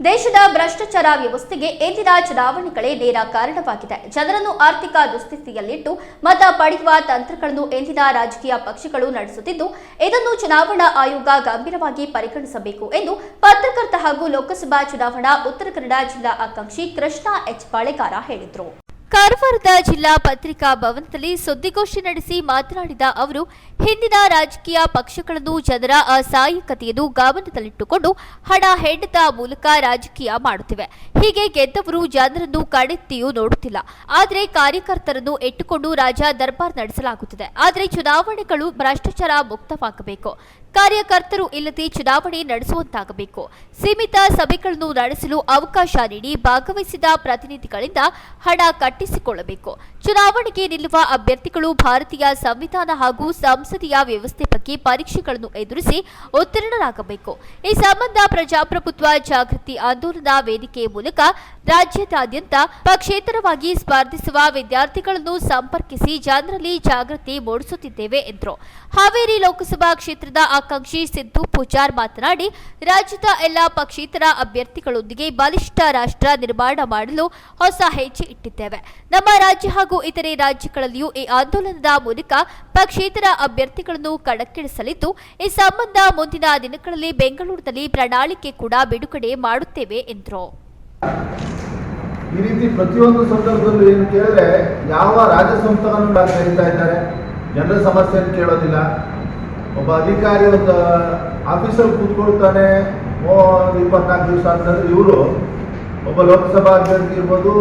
ದೇಶದ ಭ್ರಷ್ಟಾಚಾರ ವ್ಯವಸ್ಥೆಗೆ ಇಂದಿನ ಚುನಾವಣೆಗಳೇ ನೇರ ಕಾರಣವಾಗಿದೆ. ಜನರನ್ನು ಆರ್ಥಿಕ ದುಸ್ಥಿತಿಯಲ್ಲಿಟ್ಟು ಮತ ಪಡೆಯುವ ತಂತ್ರಗಳನ್ನು ಇಂದಿನ ರಾಜಕೀಯ ಪಕ್ಷಗಳು ನಡೆಸುತ್ತಿದ್ದು, ಇದನ್ನು ಚುನಾವಣಾ ಆಯೋಗ ಗಂಭೀರವಾಗಿ ಪರಿಗಣಿಸಬೇಕು ಎಂದು ಪತ್ರಕರ್ತ ಹಾಗೂ ಲೋಕಸಭಾ ಚುನಾವಣಾ ಉತ್ತರ ಕನ್ನಡ ಜಿಲ್ಲಾ ಆಕಾಂಕ್ಷಿ ಕೃಷ್ಣ ಎಚ್ ಪಾಳೆಕಾರ ಹೇಳಿದರು. ಕಾರವಾರದ ಜಿಲ್ಲಾ ಪತ್ರಿಕಾ ಭವನದಲ್ಲಿ ಸುದ್ದಿಗೋಷ್ಠಿ ನಡೆಸಿ ಮಾತನಾಡಿದ ಅವರು, ಹಿಂದಿನ ರಾಜಕೀಯ ಪಕ್ಷಗಳನ್ನು ಜನರ ಅಸಹಾಯಕತೆಯನ್ನು ಗಮನದಲ್ಲಿಟ್ಟುಕೊಂಡು ಹಣ ಹೆಂಡದ ಮೂಲಕ ರಾಜಕೀಯ ಮಾಡುತ್ತಿವೆ. ಹೀಗೆ ಗೆದ್ದವರು ಜನರನ್ನು ಕಡೆತ್ತಿಯೂ ನೋಡುತ್ತಿಲ್ಲ. ಆದರೆ ಕಾರ್ಯಕರ್ತರನ್ನು ಇಟ್ಟುಕೊಂಡು ರಾಜ ದರ್ಬಾರ್ ನಡೆಸಲಾಗುತ್ತಿದೆ. ಆದರೆ ಚುನಾವಣೆಗಳು ಭ್ರಷ್ಟಾಚಾರ ಮುಕ್ತವಾಗಬೇಕು. ಕಾರ್ಯಕರ್ತರು ಇಲ್ಲದೆ ಚುನಾವಣೆ ನಡೆಸುವಂತಾಗಬೇಕು. ಸೀಮಿತ ಸಭೆಗಳನ್ನು ನಡೆಸಲು ಅವಕಾಶ ನೀಡಿ ಭಾಗವಹಿಸಿದ ಪ್ರತಿನಿಧಿಗಳಿಂದ ಹಣ ಕಟ್ಟಿಸಿಕೊಳ್ಳಬೇಕು. ಚುನಾವಣೆಗೆ ನಿಲ್ಲುವ ಅಭ್ಯರ್ಥಿಗಳು ಭಾರತೀಯ ಸಂವಿಧಾನ ಹಾಗೂ ಸಂಸದೀಯ ವ್ಯವಸ್ಥೆ ಬಗ್ಗೆ ಪರೀಕ್ಷೆಗಳನ್ನು ಎದುರಿಸಿ ಉತ್ತೀರ್ಣರಾಗಬೇಕು. ಈ ಸಂಬಂಧ ಪ್ರಜಾಪ್ರಭುತ್ವ ಜಾಗೃತಿ ಆಂದೋಲನ ವೇದಿಕೆ ಮೂಲಕ ರಾಜ್ಯದಾದ್ಯಂತ ಪಕ್ಷೇತರವಾಗಿ ಸ್ಪರ್ಧಿಸುವ ವಿದ್ಯಾರ್ಥಿಗಳನ್ನು ಸಂಪರ್ಕಿಸಿ ಜನರಲ್ಲಿ ಜಾಗೃತಿ ಮೂಡಿಸುತ್ತಿದ್ದೇವೆ ಎಂದರು. ಹಾವೇರಿ ಲೋಕಸಭಾ ಕ್ಷೇತ್ರದ ಆಕಾಂಕ್ಷಿ ಸಿದ್ದು ಪೂಜಾರ್ ಮಾತನಾಡಿ, ರಾಜ್ಯದ ಎಲ್ಲ ಪಕ್ಷೇತರ ಅಭ್ಯರ್ಥಿಗಳೊಂದಿಗೆ ಬಲಿಷ್ಠ ರಾಷ್ಟ್ರ ನಿರ್ಮಾಣ ಮಾಡಲು ಹೊಸ ಹೆಜ್ಜೆ ಇಟ್ಟಿದ್ದೇವೆ. ನಮ್ಮ ರಾಜ್ಯ ಹಾಗೂ ಇತರೆ ರಾಜ್ಯಗಳಲ್ಲಿಯೂ ಈ ಆಂದೋಲನದ ಮೂಲಕ ಪಕ್ಷೇತರ ಅಭ್ಯರ್ಥಿಗಳನ್ನು ಕಣಕ್ಕಿಳಿಸಲಿದ್ದು, ಈ ಸಂಬಂಧ ಮುಂದಿನ ದಿನಗಳಲ್ಲಿ ಬೆಂಗಳೂರಿನಲ್ಲಿ ಪ್ರಣಾಳಿಕೆ ಕೂಡ ಬಿಡುಗಡೆ ಮಾಡುತ್ತೇವೆ ಎಂದರು. ಈ ರೀತಿ ಪ್ರತಿಯೊಂದು ಸಂದರ್ಭದಲ್ಲೂ ಏನು ಕೇಳಿದ್ರೆ, ಯಾವ ರಾಜ್ಯ ಸಂಸ್ಥೆಗಳನ್ನು ಕರೀತಾ ಇದ್ದಾರೆ. ಜನರ ಸಮಸ್ಯೆಯನ್ನು ಕೇಳೋದಿಲ್ಲ. ಒಬ್ಬ ಅಧಿಕಾರಿ ಒಂದು ಆಫೀಸಲ್ಲಿ ಕೂತ್ಕೊಳ್ತಾನೆ. ಓ ಇಪ್ಪತ್ನಾಲ್ಕು ದಿವಸ ಅಂತಂದ್ರೆ ಇವರು ಒಬ್ಬ ಲೋಕಸಭಾ ಅಭ್ಯರ್ಥಿ ಇರ್ಬೋದು,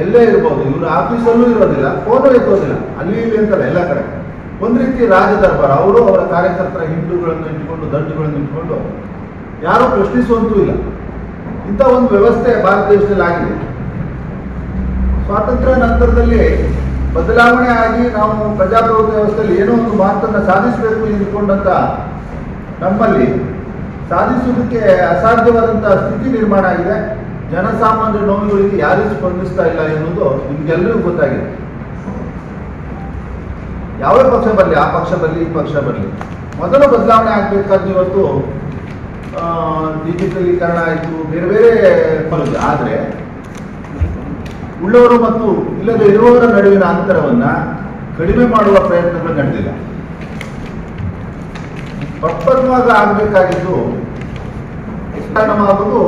ಎಲ್ಲೇ ಇರ್ಬೋದು, ಇವರು ಆಫೀಸಲ್ಲೂ ಇರೋದಿಲ್ಲ ಫೋನು ಎತ್ತೋದಿಲ್ಲ ಅಲ್ಲಿ ಇಲ್ಲಿ ಅಂತಲ್ಲ ಎಲ್ಲ ಕಡೆ. ಒಂದು ರೀತಿ ರಾಜ ದರ್ಬಾರ್ ಅವರು ಅವರ ಕಾರ್ಯಕರ್ತರ ಹಿಂದೂಗಳನ್ನು ಇಟ್ಕೊಂಡು ದಂಡುಗಳನ್ನು ಇಟ್ಕೊಂಡು ಯಾರೂ ಪ್ರಶ್ನಿಸುವಂತೂ ಇಲ್ಲ. ಇಂಥ ಒಂದು ವ್ಯವಸ್ಥೆ ಭಾರತ ದೇಶದಲ್ಲಿ ಆಗಿದೆ. ಸ್ವಾತಂತ್ರ್ಯ ನಂತರದಲ್ಲಿ ಬದಲಾವಣೆ ಆಗಿ ನಾವು ಪ್ರಜಾಪ್ರಭುತ್ವ ವ್ಯವಸ್ಥೆಯಲ್ಲಿ ಏನೋ ಒಂದು ಮಾತನ್ನು ಸಾಧಿಸಬೇಕು ಎಂದುಕೊಂಡಂತ ನಮ್ಮಲ್ಲಿ ಸಾಧಿಸುವುದಕ್ಕೆ ಅಸಾಧ್ಯವಾದಂತಹ ಸ್ಥಿತಿ ನಿರ್ಮಾಣ ಆಗಿದೆ. ಜನಸಾಮಾನ್ಯರ ನೋವುಗಳಿಗೆ ಯಾರೂ ಸ್ಪಂದಿಸ್ತಾ ಇಲ್ಲ ಎನ್ನುವುದು ನಿಮ್ಗೆಲ್ಲರಿಗೂ ಗೊತ್ತಾಗಿದೆ. ಯಾವ ಪಕ್ಷ ಬರಲಿ, ಆ ಪಕ್ಷ ಬರಲಿ, ಈ ಪಕ್ಷ ಬರಲಿ. ಮೊದಲು ಬದಲಾವಣೆ ಆಗಬೇಕಾದ ಇವತ್ತು ಡಿಜಿಟಲೀಕರಣ ಆಯಿತು, ಬೇರೆ ಬೇರೆ ಬರುತ್ತೆ ಆದರೆ ಉಳ್ಳವರು ಮತ್ತು ಇಲ್ಲದೆ ಇರುವವರ ನಡುವಿನ ಅಂತರವನ್ನ ಕಡಿಮೆ ಮಾಡುವ ಪ್ರಯತ್ನಗಳು ನಡೆದಿಲ್ಲ. ಪ್ರಪ್ರಥಮವಾಗಿ ಆಗಬೇಕಾಗಿದ್ದು ಕಾರಣವಾಗುವುದು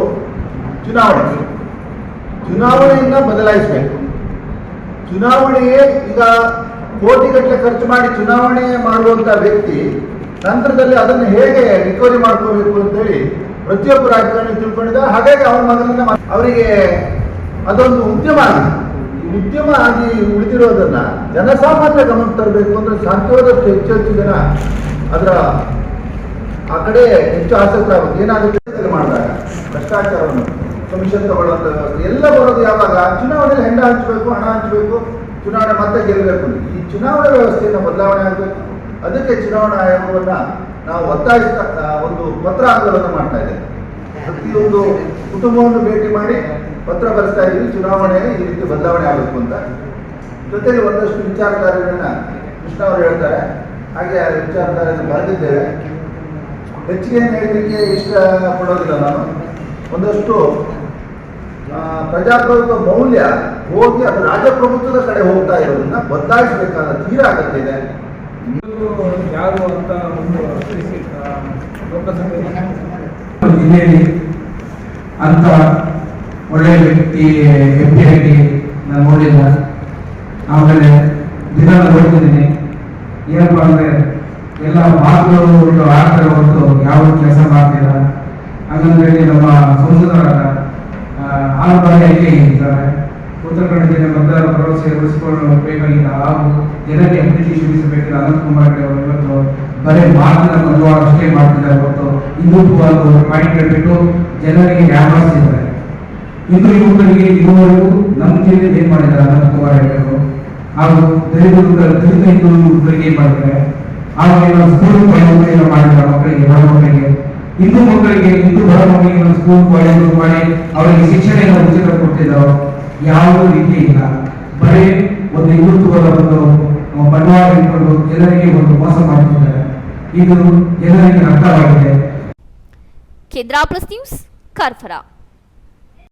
ಚುನಾವಣೆ. ಚುನಾವಣೆಯಿಂದ ಬದಲಾಯಿಸಬೇಕು. ಚುನಾವಣೆಯೇ ಈಗ ಕೋಟಿಗಟ್ಟಲೆ ಖರ್ಚು ಮಾಡಿ ಚುನಾವಣೆ ಮಾಡುವಂತ ವ್ಯಕ್ತಿ ನಂತರದಲ್ಲಿ ಅದನ್ನು ಹೇಗೆ ರಿಕವರಿ ಮಾಡ್ಕೋಬೇಕು ಅಂತೇಳಿ ಪ್ರತಿಯೊಬ್ಬ ರಾಜಕಾರಣಿ ತಿಳ್ಕೊಂಡಿದ್ದಾರೆ ಹಾಗಾಗಿ ಅವರ ಮಗನನ್ನ ಅವರಿಗೆ ಅದೊಂದು ಉದ್ಯಮ ಆಗಿದೆ. ಈ ಉದ್ಯಮ ಆಗಿ ಉಳಿದಿರೋದನ್ನ ಜನಸಾಮಾನ್ಯ ಗಮನಕ್ಕೆ ತರಬೇಕು ಅಂದ್ರೆ ಸಾಧ್ಯವಾದಷ್ಟು ಹೆಚ್ಚು ಹೆಚ್ಚು ಜನ ಅದರ ಆ ಕಡೆ ಹೆಚ್ಚು ಆಸಕ್ತರಾಗಬೇಕು ಏನಾಗುತ್ತೆ ಅಂತ ಮಾಡಿದಾಗ ಭ್ರಷ್ಟಾಚಾರವನ್ನು ಕಮಿಷನ್ ತಗೊಳ್ಳೋದು ಎಲ್ಲ ಬರೋದು ಯಾವಾಗ? ಚುನಾವಣೆಯಲ್ಲಿ ಹೆಂಡ ಹಂಚಬೇಕು, ಹಣ ಹಂಚಬೇಕು, ಚುನಾವಣೆ ಮತ್ತೆ ಗೆಲ್ಲಬೇಕು ಈ ಚುನಾವಣೆ ವ್ಯವಸ್ಥೆಯನ್ನು ಬದಲಾವಣೆ ಆಗಬೇಕು. ಅದಕ್ಕೆ ಚುನಾವಣಾ ಆಯೋಗವನ್ನ ನಾವು ಒತ್ತಾಯಿಸ್ತಾ ಒಂದು ಪತ್ರ ಆಂದೋಲನ ಮಾಡ್ತಾ ಇದ್ದೇವೆ. ಪ್ರತಿಯೊಂದು ಕುಟುಂಬವನ್ನು ಭೇಟಿ ಮಾಡಿ ಪತ್ರ ಬರೆಸ್ತಾ ಇದ್ದೀವಿ, ಚುನಾವಣೆ ಈ ರೀತಿ ಬದಲಾವಣೆ ಆಗಬೇಕು ಅಂತ. ಜೊತೆಗೆ ಒಂದಷ್ಟು ವಿಚಾರಧಾರೆಗಳನ್ನ ಕೃಷ್ಣ ಅವರು ಹೇಳ್ತಾರೆ. ಹಾಗೆ ಆ ವಿಚಾರಧಾರೆಯನ್ನು ಬರೆದಿದ್ದೇವೆ. ಹೆಚ್ಚಿಗೆ ಹೇಳಲಿಕ್ಕೆ ಇಷ್ಟ ಪಡೋದಿಲ್ಲ ನಾನು. ಒಂದಷ್ಟು ಪ್ರಜಾಪ್ರಭುತ್ವ ಮೌಲ್ಯ ಹೋಗಿ ಅದು ರಾಜಪ್ರಭುತ್ವದ ಕಡೆ ಹೋಗ್ತಾ ಇರೋದನ್ನ ಬದಲಾಯಿಸಬೇಕಾದ ತೀರ ಅಗತ್ಯ ಇದೆ. ಯಾರು ಅಂತ ಒಂದು ಲೋಕಸಭೆಯಲ್ಲಿ ಅಂತ ಒಳ್ಳೆ ವ್ಯಕ್ತಿ ವ್ಯಕ್ತಿಯಾಗಿ ನಾನು ನೋಡಿಲ್ಲ. ಆಮೇಲೆ ದಿನ ನೋಡ್ತಿದ್ದೀನಿ. ಏನಪ್ಪ ಅಂದರೆ ಎಲ್ಲ ಮಾತುಗಳು ಒಂದು ಆಗ್ತಾರೆ ಹೊರತು ಯಾವ ಕೆಲಸ ಮಾಡ್ತಿಲ್ಲ. ಹಾಗಂದ್ರೆ ನಮ್ಮ ಸಂಸದರಾದ ಆರು ಬಾರಿ ಆಯ್ಕೆ ಇದ್ದಾರೆ. ಉತ್ತರ ಕನ್ನಡ ಜಿಲ್ಲೆ ಮತದಾರ ಭರವಸೆ ಉಳಿಸಿಕೊಂಡು ಬೇಕಾಗಿಲ್ಲ ಹಾಗೂ ಜನರಿಗೆ ಅಭಿವೃದ್ಧಿ ಶ್ರಮಿಸಬೇಕಿದ್ದ ಅನಂತ್ ಕುಮಾರ್ ಅವರು ಇವತ್ತು ಬರೀ ಮಾತಿನ ಬಂಡವಾಳ ಅಷ್ಟೇ ಮಾಡ್ತಿದ್ದಾರೆ ಹೊರತು ಹಿಂದುತ್ವವಾದ ಪಾಯಿಂಟ್ ಹೇಳ್ಬಿಟ್ಟು ಜನರಿಗೆ ವ್ಯಾಪಾರಿಸಿದ್ದಾರೆ ಇಂದು ಯುವಕರಿಗೆ ಇದುವರೆಗೂ ನಮ್ಮ ಏನ್ ಮಾಡಿದ್ದಾರೆ ಅನಂತ ಕುಮಾರ್ ಹೇಳಬೇಕು. ಹಾಗೂ ದಲಿತ ದಲಿತ ಹಿಂದೂ ಯುವಕರಿಗೆ ಏನ್ ಮಾಡಿದ್ದಾರೆ? ಹಾಗೆ ನಾವು ಸ್ಕೂಲ್ ಕಾಲೇಜ್ ಮಾಡಿದ್ದಾರೆ ಮಕ್ಕಳಿಗೆ, ಬಡ ಮಕ್ಕಳಿಗೆ. ಹಿಂದೂ ಮಕ್ಕಳಿಗೆ ಹಿಂದೂ ಬಡ ಮಕ್ಕಳಿಗೆ ನಾವು ಸ್ಕೂಲ್ ಕಾಲೇಜು ಮಾಡಿ ಅವರಿಗೆ ಶಿಕ್ಷಣ ಉಚಿತ ಕೊಡ್ತಿದ್ದಾರೋ ಯಾವುದೂ ರೀತಿ ಇಲ್ಲ. ಬರೀ ಒಂದು ಹಿಂದುತ್ವದ ಒಂದು ಬಂಡವಾಳ ಇಟ್ಕೊಂಡು ಜನರಿಗೆ ಒಂದು ಮೋಸ ಮಾಡ್ತಿದ್ದಾರೆ. ಇದು ಜನರಿಗೆ ಅರ್ಥವಾಗಿದೆ que Drauplas teams